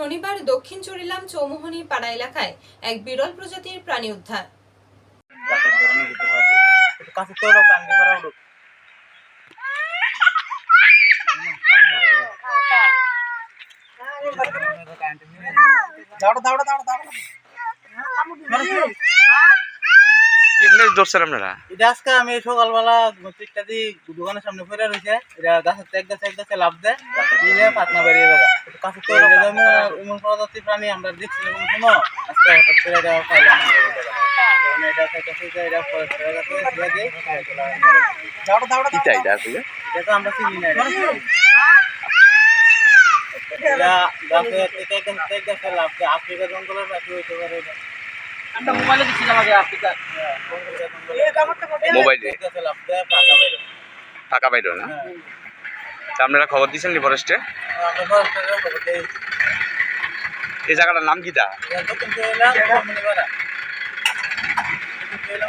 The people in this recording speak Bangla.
শনিবার দক্ষিণ চরিলাম চৌমোহনী পাড়া এলাকায় এক বিরল প্রজাতির প্রাণী উদ্ধার। ধরছেন আপনারা? এটা আজকে আমি সকালবেলা চিকটা দিয়ে দোকানের সামনে ফেরে রয়েছে। এটা গাছের এক গাছে এক গাছে লাভ দেয়। পাতনা বেরিয়ে যাবে। কাছে তো এটা যেমন এমন প্রজাতির প্রাণী আমরা দেখছিলাম। কোনো সময় আজকে হঠাৎ করে এটা পাইলাম যখন এটা খাইতেছে যে এটা পরে ফেলে গেছে দিয়ে দিই দাঁড়া দাঁড়া আসলে? এটা তো আমরা চিনি না এটা। এটা গাছে থেকে এক গাছে গাছে লাভ আফ্রিকা জঙ্গলের পাখি হইতে পারে এটা আমরা মোবাইলে আগে আফ্রিকা। বাইরে টাকা পাইল। না? আপনারা খবর দিয়েছেন নি ফরেস্টে দেই এই জায়গাটার নাম কি এলাম